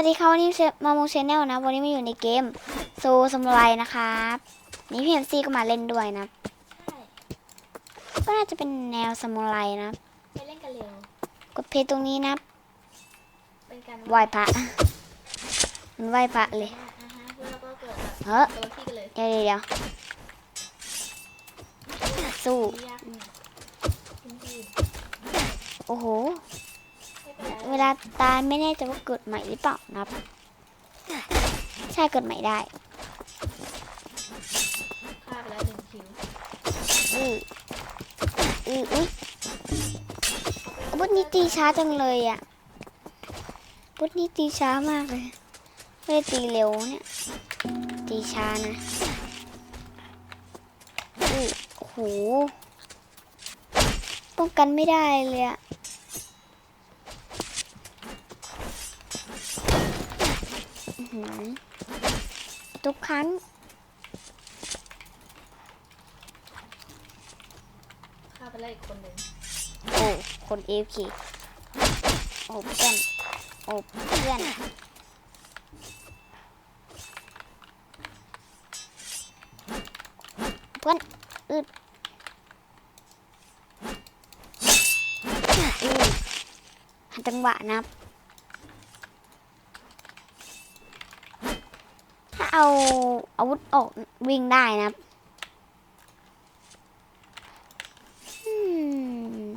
วัสดีครับวันนี้มาโมชแนลนะ วันนี้มาอยู่ในเกมโซสมุไรนะครับ นี่พีเอ็มซีก็มาเล่นด้วยนะ ก็น่าจะเป็นแนวสมุไรนะไปเล่นกันเร็วกดเพลย์ตรงนี้นะเป็นการไหวพระมันไหวพระเลยอ่าฮะแล้วเราก็เกิดแบบเฮ้อตัวที่กันเลยเดี๋ยวเดี๋ยวเดี๋ยวสู้ยากเนี่ยจริงโอ้โหๆไม่ เป็นไรเวลาตายไม่แน่ใจว่าเกิดใหม่หรือเปล่านะครับใช่เกิดใหม่ได้ฆ่าไปแล้วหนึ่งคิวอืออืออุ้ยบุตนี้ตีช้าจังเลยอะบุตนี้ตีช้ามากเลยไม่ได้ตีเร็วเนี่ยตีช้านะอือโอ้โหป้องกันไม่ได้เลยอะ ครั้งฆ่าไปแล้วอีกคนหนึ่งโอ้คนเอฟคีโอ้เพื่อนโอ้เพื่อนเพื่อนอึดอือหันจังหวะนะครับ ถ้า เอาอาวุธออกวิ่งได้นะครับอืม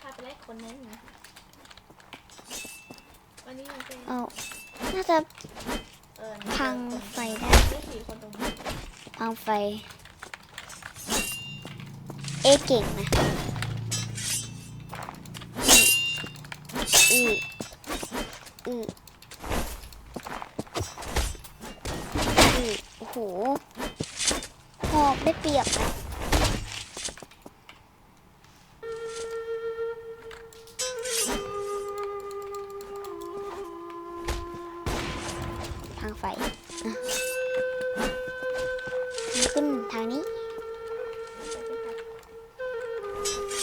ฆ่าไปแล้วอีกคนนึงวันนี้มันเป็นเอาน่าจะเออพังไฟได้ได้สี่คนตรงนี้พังไฟ เอเก่งนะ หอกได้เปียบนะทางไฟขึ้นทางนี้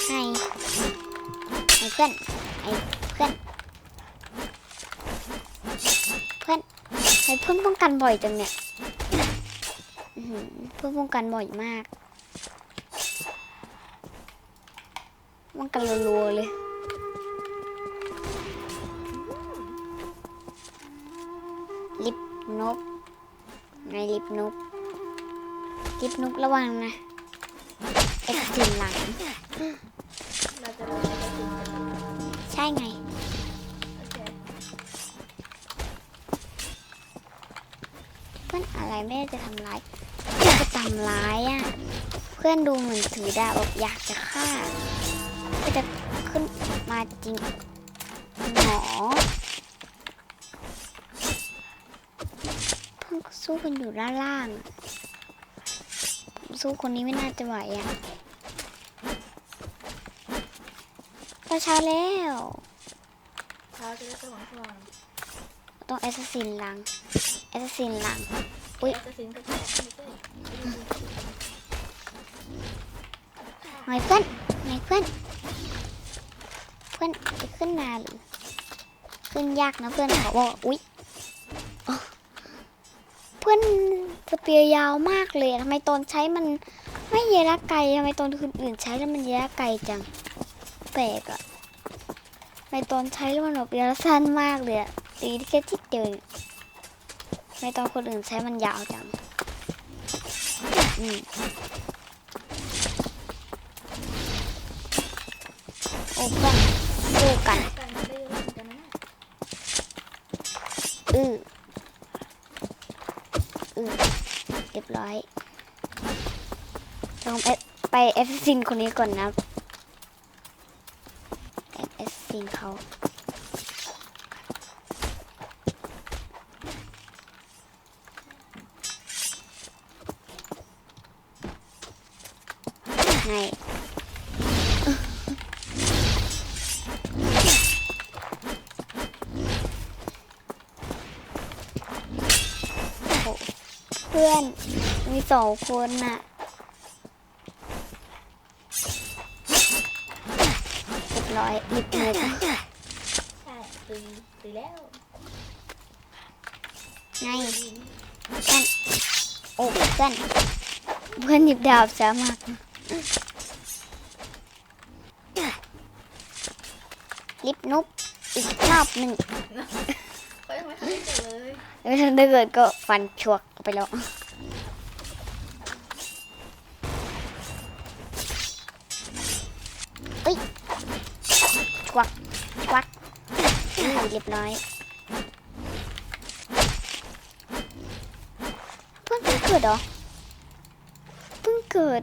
ให้ให้เพื่อนให้เพื่อนเพื่อนให้เพื่อนป้องกันบ่อยจังเนี่ยอื้อหือเพื่อนป้อง กันบ่อยมากป้องกันรัวๆเลยลิปนกในลิปนกลิปนกระวังนะเอ็กซ์ตรีมหลังใช่ไงเพื่อนอะไรไม่ได้จะทำร้าย เพื่อนจะทำร้ายอะ เพื่อนดูเหมือนถือดาบแบบอยากจะฆ่า ก็จะขึ้นมาจริงหนอเพื่อนก็สู้กันอยู่ด้านล่างอะผมสู้คนนี้ไม่น่าจะไหวอะก็เช้าแล้วเช้าจะได้สว่างสว่างต้องแอสซัสซินหลังแอสซัสซินหลังอุ๊ยแล้วจะสินก็แตก ไงเพื่อนไงเพื่อน เพื่อนจะขึ้นมาหรือ ขึ้นยากนะเพื่อนเขาบอกว่าอุ๊ยเพื่อนสเปียรยาวมากเลยทำไมตอนใช้มันไม่เยระไกลทำไมตอนคนอื่นใช้แล้วมันเยระไกลจัง แปลกอะทำไมตอนใช้แล้วมันแบบเยระสั้นมากเลยอะตีแค่ทิศเดียวทำไมตอนคนอื่นใช้มันยาวจังอืม โอ้เพื่อนสู้กัน กันได้เยอะเหมือนกันนะ อืออือเร้อยลองไปไปเอฟซินคนนี้ก่อนนะเอฟซินเขาให้โอ้เพื่ อนมีสองคนน่ะร้อยลิบมุกใช่ตุยตุยแล้วไงเพื่อนโอ้เพื่อนเพื่อนหยิบดาบสามารถลิบนุบอีกรอบหนึ่งเขายังไม่ทันได้เกิดเลยแล้วถ้าได้เกิดก็ฟันชวกไปแล้ว นี่เรียบร้อยเพิ่งเกิดเหรอเพิ่งเกิด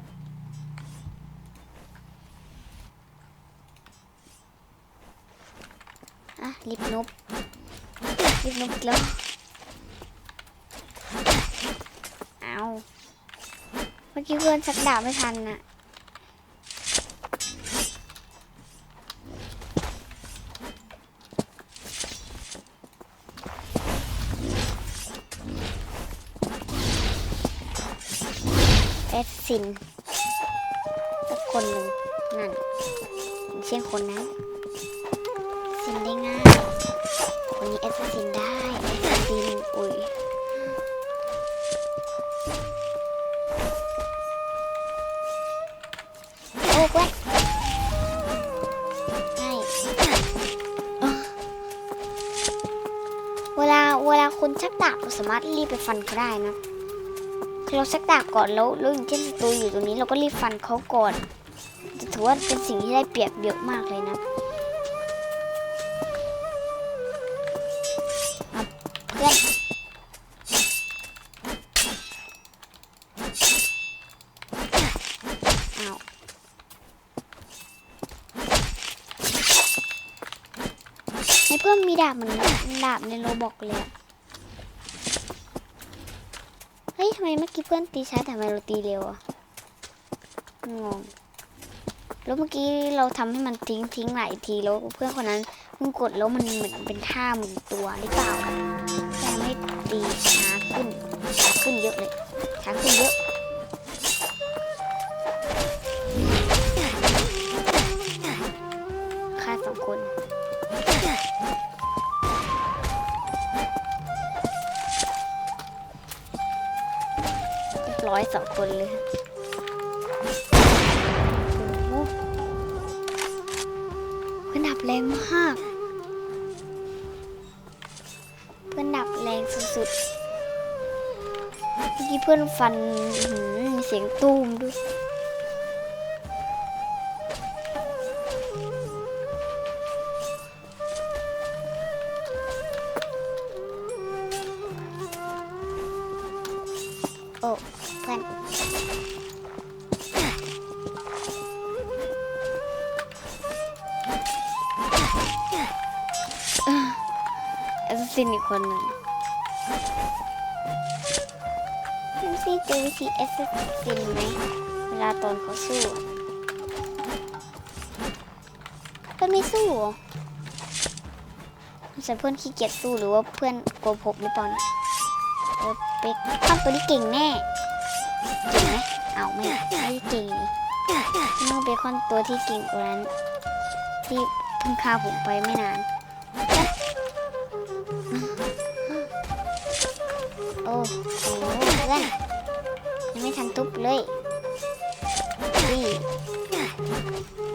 อะลิบนุบลิบนุบแล้วเอาเมื่อกี้เพื่อนชักดาบไม่ทันน่ะ แอดซินสักคนหนึ่งนั่นเช่นคนนั้นซินได้ง่ายคนนี้แอดซินได้แอดซินอุ้ยโอ้กว้ยง่เวลาเวลาคนชักดาบสามารถรีบไปฟันเขาได้นะ เราชักดาบก่อนแล้วแล้วอย่างเช่นศัตรูอยู่ตรงนี้เราก็รีบฟันเขาก่อนจะถือว่าเป็นสิ่งที่ได้เปรียบเยอะมากเลยนะเพื่อนอ้าวในเพื่อนมีดาบเหมือนดาบในโรบอกเลยอะ เฮ้ยทำไม เพื่อนตีช้าแต่ทำไมเราตีเร็วอะงงแล้วเมื่อกี้เราทำให้มันทิ้งทิ้งหลายทีแล้วเพื่อนคนนั้นมึงกดแล้วมันเหมือนเป็นท่าหมุนตัวหรือเปล่าแต่ไม่ตีช้าขึ้นช้าขึ้นเยอะเลยช้าขึ้นเยอะ ไว้สองคนเลยโอ้โหเพื่อนดับแรงมาก เพื่อนดับแรงสุดๆเมื่อกี้เพื่อนฟันเสียงตูมด้วย แอสซินอีกคนหนึ่งพี่ซีเจอวิธีแอสซินไหมเวลาตอนเขาสู้อะเพื่อนไม่สู้ใส่เพื่อนขี้เกียจสู้หรือว่าเพื่อนโกหกหรือเปล่านะเออเป็กทำตัวนี้เก่งแน่เก่งไหมเอาไม่ไม่เก่งนี่น้องเบคอนตัวที่เก่งกว่านั้น ที่เพิ่งฆ่าผมไปไม่นาน โอ้โหเพื่อนยังไม่ทันทุบเลยนี่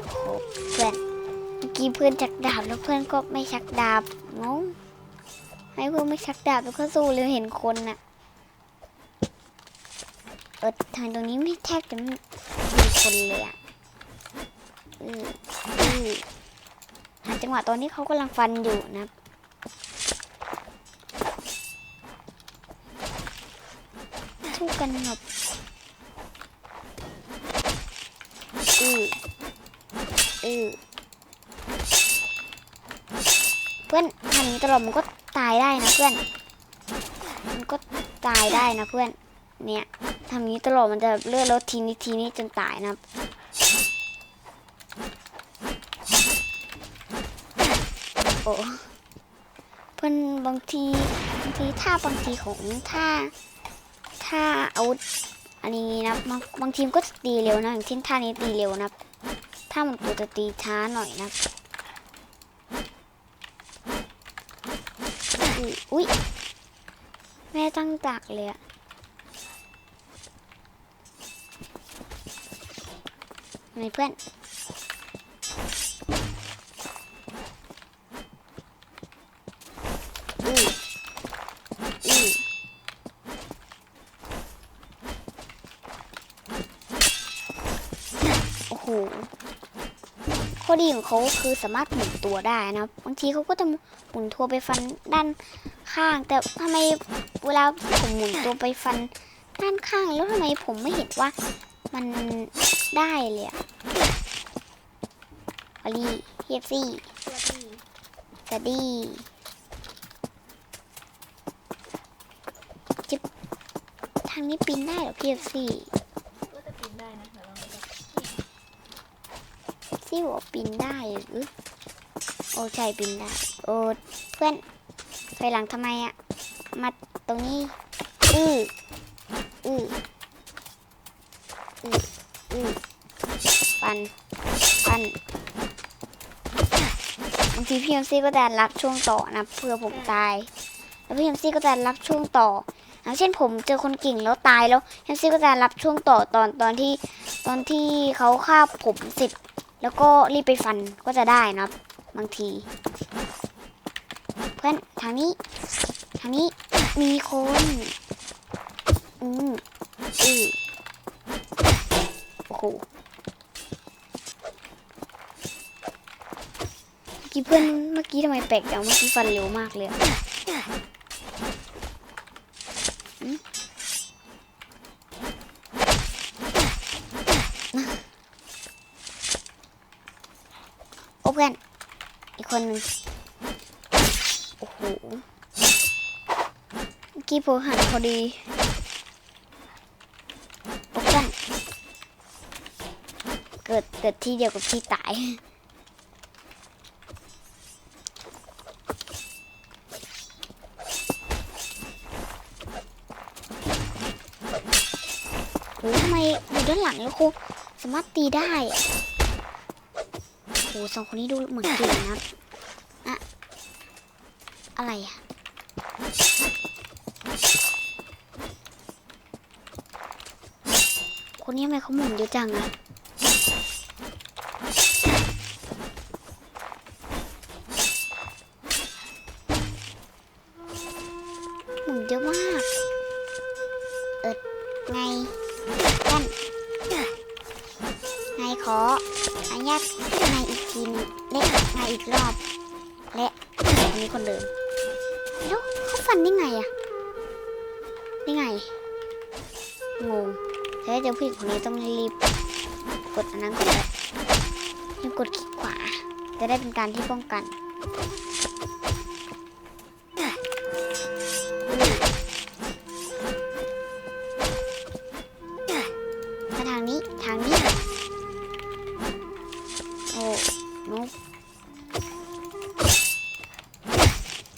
โอ้โหเพื่อนเมื่อกี้เพื่อนชักดาบแล้วเพื่อนก็ไม่ชักดาบงงให้เพื่อนไม่ชักดาบแล้วก็สู้เลยเห็นคนน่ะเออทางตรงนี้ไม่แทบจะไม่มีคนเลยอะอืออือ จังหวะตอนนี้เขากำลังฟันอยู่นะสู้กันแบบอืออือเพื่อนทำนี้ตลอดมันก็ตายได้นะเพื่อน มันก็ตายได้นะเพื่อน เนี่ยทำนี้ตลอดมันจะเลื่อดลดทีนี้ทีนี้จนตายนะครับ โอ้เพิ่นบางทีบางทีท่าบางทีของท่าท่าอาวุธอันนี้นะบางบางทีมก็จะตีเร็วนะอย่างเช่นท่านี้ตีเร็วนะถ้ามันตัวจะตีช้าหน่อยนะอุ๊ยแม่ตั้งจักเลยอะไม่เพื่อน อดีของเขาคือสามารถหมุนตัวได้นะบางทีเขาก็จะหมุนตัวไปฟันด้านข้าง แต่ทำไมเวลาผมหมุนตัวไปฟันด้านข้างแล้วทำไมผมไม่เห็นว่ามันได้เลยอะอลีเฮียซี่สวัสดีสวัสดีจิ๊บทางนี้ปีนได้เหรอพี่เอฟซีก็จะปีนได้นะเดี๋ยวลองดูก่อน ซี่บอกว่าปีนได้หรือโอ้ใช่ปีนได้ โอ้เพื่อนถอยหลังทำไมอะมาตรงนี้ อืออืออืออือปันปันบางทีพี่เอ็มซี่ก็จะรับช่วงต่อนะเพื่อผมตาย แล้วพี่เอ็มซี่ก็จะรับช่วงต่ออย่างเช่นผมเจอคนเก่งแล้วตายแล้วเอ็มซี่ก็จะรับช่วงต่อตอนตอนที่ตอนที่เขาฆ่าผมสร็จ แล้วก็รีบไปฟันก็จะได้นะครับบางที เพื่อนทางนี้ ทางนี้มีคนอืมอือโอ้โหเมื่อกี้เพื่อนเมื่อกี้ทำไมแปลกจังเมื่อกี้ฟันเร็วมากเลยอะอืมโอ้เพื่อน อีก คนหนึ่งโอ้โหเมื่อกี้ผมหันพอดีโอ้เพื่อนเกิดเกิดที่เดียวกับที่ตายโอ้ทำไมอยู่ด้านหลังแล้วครูสามารถตีได้โอ้สองคนนี้ดูเหมือนเก่งนะ อะไรอะคนนี้ทำไมเขาหมุนเยอะจังอะหมุนเยอะมาก เอิดไงกันไงขออนุญาตไงอีกทีนึงเละไงอีกรอบ และคนนี้คนเดิม ฟันได้ไงอะได้ไง งงแต่ถ้าเจอผู้หญิงคนนี้ต้องรีบ กดอันนั้นก่อนเลยรีบกดคลิกขวา จะได้เป็นการที่ป้องกันมาทางนี้ ทางนี้ โอ้นก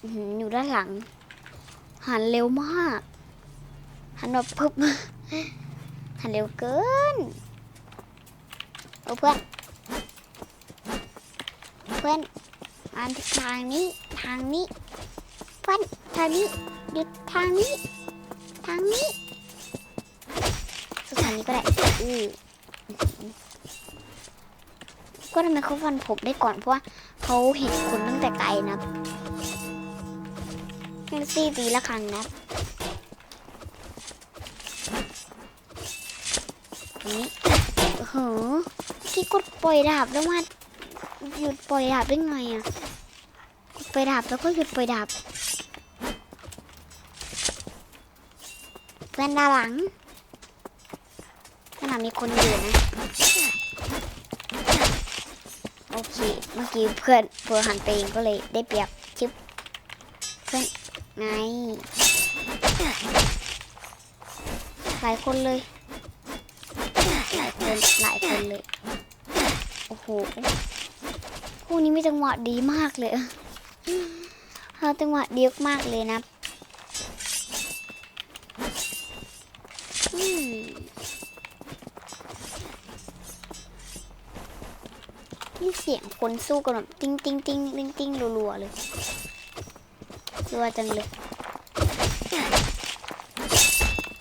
อื้อหืออยู่ด้านหลัง หันเร็วมาก หันแบบพึบหันเร็วเกินโอ้เพื่อน เพื่อนมาทางนี้ทางนี้ เพื่อนทางนี้หยุดทางนี้ ทางนี้สุดทายนี้ก็ได้อือก็ทำไมเขาฟันผมได้ก่อนเพราะว่าเขาเห็นคนตั้งแต่ไกลนะ แท็กซี่ตีละครั้งนะตรงนี้โอ้โหที่กดปล่อยดาบแล้วมาหยุดปล่อยดาบได้ไงอะปล่อยดาบแล้วก็หยุดปล่อยดาบเพื่อนด้านหลังขนาดมีคนอยู่นะ โอเค เมื่อกี้เพื่อนเพื่อหันไปเองก็เลยได้เปรียบ ไง หลายคนเลย หลายคนหลายคนเลย โอ้โหคู่นี้มีจังหวะดีมากเลยเขาจังหวะดีมากเลยนะนี่เสียงคนสู้กันแบบติ้งติ้งติ้งติ้งติ้งรัวๆเลย รัวจังเลย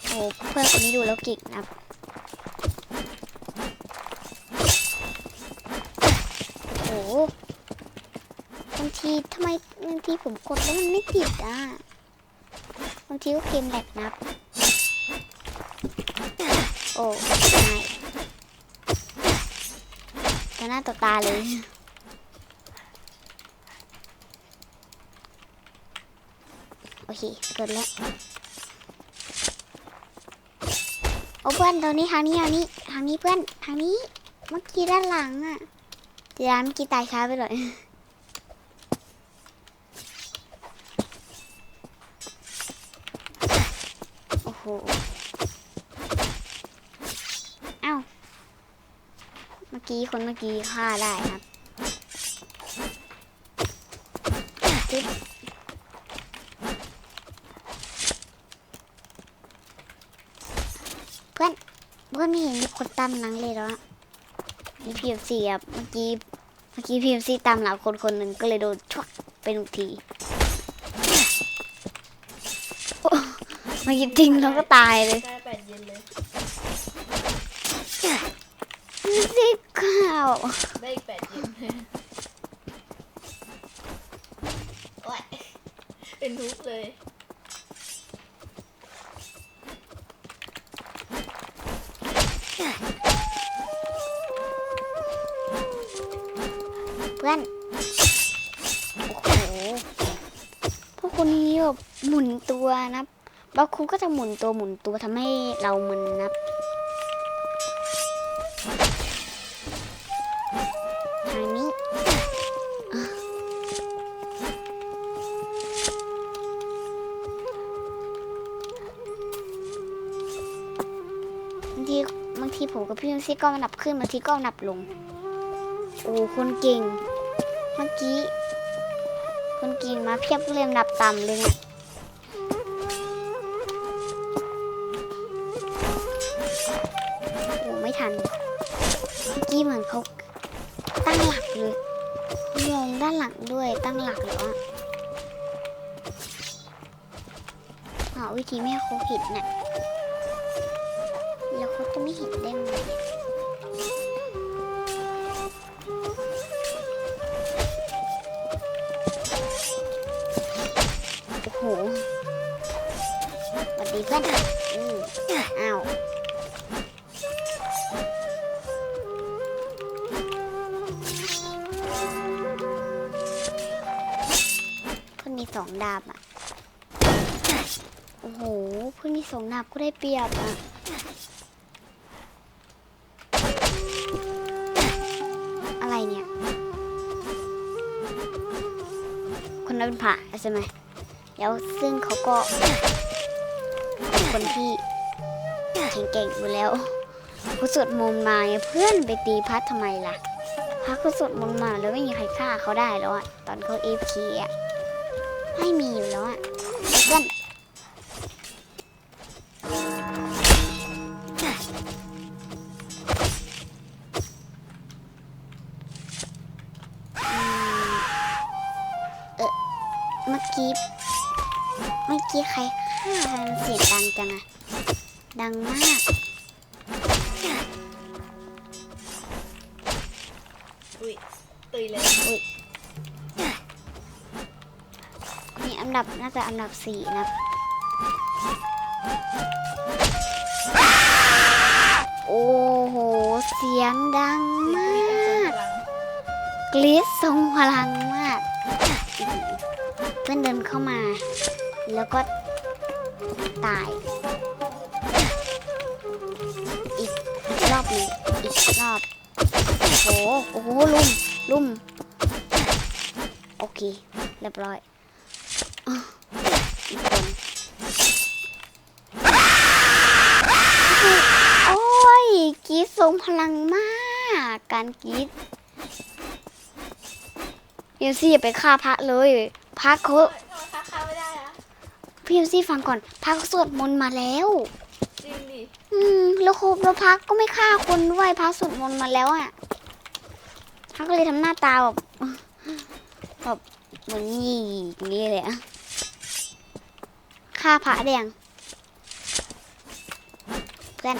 โอ้เพื่อนคนนี้ดูแล้วเก่งนะโอ้บางทีทำไมบางทีผมกดแล้วมันไม่ติดอะบางทีก็เกมแหลกนับ โอ้ไม่ต่อหน้าต่อตาเลย โอเคเกิดแล้วโอ้เพื่อนตรงนี้ทางนี้ทางนี้ทางนี้เพื่อนทางนี้เมื่อกี้ด้านหลังอะเดี๋ยวเมื่อกี้ตายช้าไปหน่อยโอ้โหเอ้าเมื่อกี้คนเมื่อกี้ฆ่าได้ครับจิ๊บเพื่อน เพื่อนไม่เห็นมีคน ตามหนังเลยเหรอนี่พีเอฟซีอะเมื่อกี้เมื่อกี้พีเอฟซีตามหลังคนคนหนึ่งก็เลยโดนชกไปหนึ่งทีโอ้เมื่อกี้จริงแล้วก็ตายเลยได้แปดเย็นเลยสิบข้าวได้อีกแปดเย็นเลยโอ้ยเป็นทุกข์เลย อนโอ้โหพวกคนนี้แบบหมุนตัวนะบางคนก็จะหมุนตัวหมุนตัวทำให้เรามึนนะทางนี้บางทีบางทีผมกับพี่มิวซี่ก็นับขึ้นบางทีก็นับลง โอ้ คนเก่ง มื่อกี้คนเก่งมาเพียบเรียงนับต่ำเลยเนี่ยโอ้ไม่ทัน เมื่อกี้เหมือนเขาตั้งหลักเลยมองด้านหลังด้วยตั้งหลักแล้วอะหาวิธีไม่ให้เขาเห็นน่ะแล้วเขาจะไม่เห็นได้ไงเอนอืมอ้าวเพื่อนมีสองดาบอะ โอ้โหเพื่อนมีสองดาบก็ได้เปรียบอะอะไรเนี่ย คนนั้นเป็นผ่าใช่ไหมแล้วซึ่งเขาก็ เป็นคนที่แข็งเก่งอยู่แล้วเขาสวดมนต์มาเพื่อนไปตีพัดทำไมล่ะพัดเขาสวดมนต์มาแล้วไม่มีใครฆ่าเขาได้แล้วอะตอนเขาเอฟคีอะไม่มีอยู่แล้วอะเพื่อน ยเลยนี่อันดับน่าจะอันดับสี่นะโอ้โห เสียงดังมากกรีดทรงพลังมาก เพื่อนเดินเข้ามา แล้วก็ตาย อีกรอบหนึ่งอีกรอบ โอ้โห โอ้โหลุ่ม ลุ่ม โอเค เรียบร้อยอะอีกคนโอ้ยกรีดทรงพลังมาก การกรีดพิวซี่อย่าไปฆ่าพระเลย พระเขาเฮ้ยทำไมค้าค้าไม่ได้อะพิวซี่ฟังก่อน พระเขาสวดมนต์มาแล้ว จริงดิ อืม แล้วครูแล้วพระก็ไม่ฆ่าคนด้วย พระสวดมนต์มาแล้วอะ พระก็เลยทำหน้าตาแบบแบบเหมือนงี่อย่างนี้เลยอะฆ่าพระได้ยังเพื่อน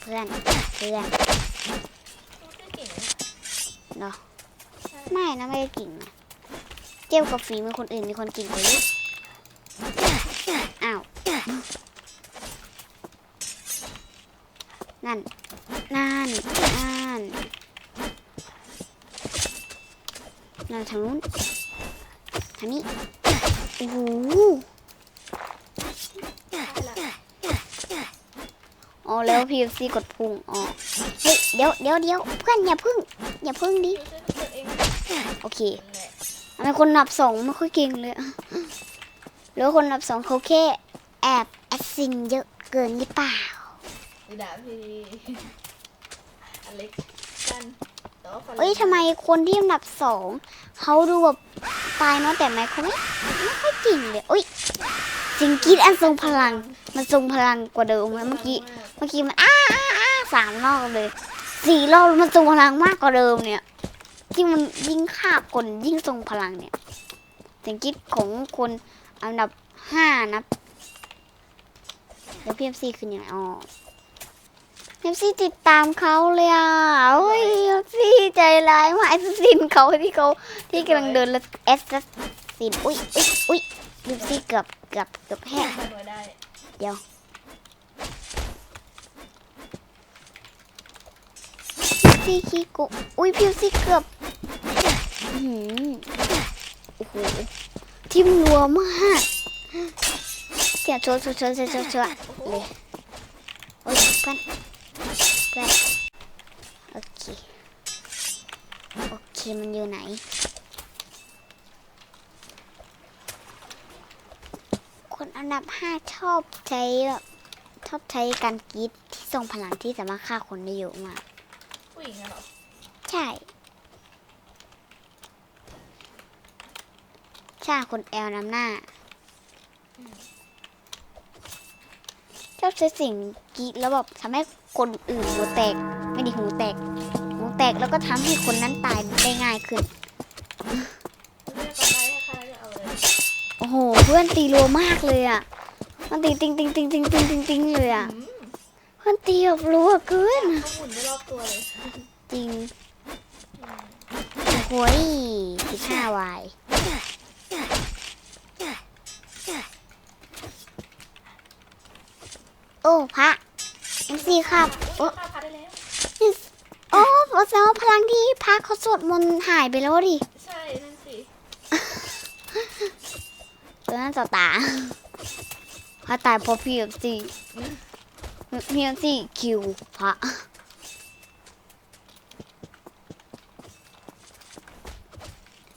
เพื่อนเพื่อนพูดได้เนาะไม่นะไม่ได้กิ่งนะเจียวกับฝีมือคนอื่นมีคนกิ่งกว่าเยอะอ้าวนั่นนั่นนั่น นั่นทางนู้นทางนี้โอ้โหได้ละอ๋อแล้ว PFC กดพุงอ๋อเฮ้ยเดี๋ยวเดี๋ยวเดี๋ยวเพื่อนอย่าพึ่ง อย่าพึ่งดิดูซิตัวเองโอเคนั่นแหละทำไมคนนับสองไม่ค่อยเก่งเลยอะหรือว่าคนนับสองเขาแค่แอบแอดซินเยอะเกินหรือเปล่าดูด่าพี่อเล็กกันแต่ว่าคนเอ้ยทำไมคนที่อันดับสอง เขาดูแบบตายเนาะแต่ไหมเขาไม่ไม่ค่อยเก่งเลยเอ้ยสิงกรีดอันทรงพลัง มันทรงพลังกว่าเดิมนะเมื่อกี้เมื่อกี้มันอ้าอ้าอ้าสามรอบเลยสี่รอบมันทรงพลังมากกว่าเดิมเนี่ยที่มันยิ่งฆ่าคนยิ่งทรงพลังเนี่ยเสียงกรีดของคนอันดับห้านะเดี๋ยวพีเอฟซีคือยังไงอ๋อ เอฟซีติดตามเขาเลยอะโอ้ยพีเอฟซีใจร้ายมากไอ้สินเขาที่เขาที่กำลังเดินแล้วเอสสินอุ้ยอุ้ยอุ้ยพีเอฟซีเกือบเกือบเกือบแพ้ทำไว้ได้ซีคีโกะอุ้ยพิวซี่เกือบอื้อหือโอ้โหทิมรัวมากเสียชัวชัวชัวชัวชัวชัวโอ้โหเลยโอ้ยเพื่อน โอเค โอเค มันอยู่ไหน คนอันดับห้าชอบใช้แบบชอบใช้การกรีดที่ทรงพลังที่สามารถฆ่าคนได้เยอะมากผู้หญิงอะเหรอ ใช่ใช่คนแอลนำหน้าชอบใช้สิ่งกรีดแล้วแบบทำให้ คนอื่นหูแตก ไม่ไดีหูแตก หูแตกแล้วก็ทำให้คนนั้นตายได้ง่ายขึ้นเลือกก่อนได้ค่ะเลือกเอาเลยโอ้โห เพื่อนตีรัวมากเลยอะ มันตีติงติงติงติงติงติงติงเลยอะอืมเพื่อนตีแบบรัวเกินเขาหมุนได้รอบตัวเลย จริงอืมโอ้โหสิบห้าวายโอ้พระ เอ็มซีครับโอ้ฆ่าพาได้แล้ว โอ้แสดงว่าพลังที่พระเขาสวดมนต์หายไปแล้วดิใช่ นั่นสิตัวนั้นต่อตาพระตายเพราะพีเอฟซีพีเอฟซีคิวพระ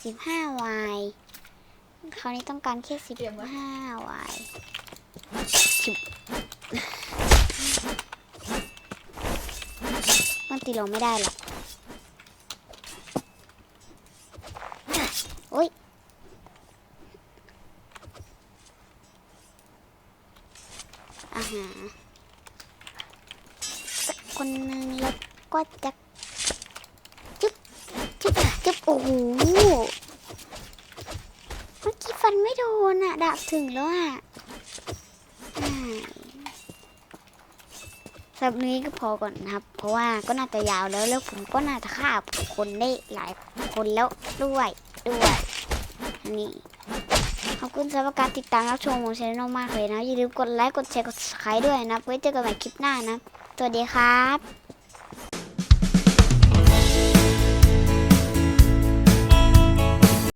สิบห้าวายคราวนี้ต้องการแค่สิบห้าวาย ตีเราไม่ได้หรอกโอ้ยอาหารสักคนหนึ่งแล้วก็จะจุ๊บจุ๊บจุ๊บโอ้โหเมื่อกี้ฟันไม่โดนอะดาบถึงแล้วอะ สำหรับนี้ก็พอก่อนนะครับ เพราะว่าก็น่าจะยาวแล้วแล้วผมก็น่าจะฆ่าคนได้หลายคนแล้วด้วยด้วยนี่ขอบคุณสำหรับการติดตามรับชมของชาแนลมากเลยนะ อย่าลืมกดไลค์กดแชร์กดซับสไครต์ด้วยนะไว้เจอกันใหม่คลิปหน้านะ สวัสดีครับ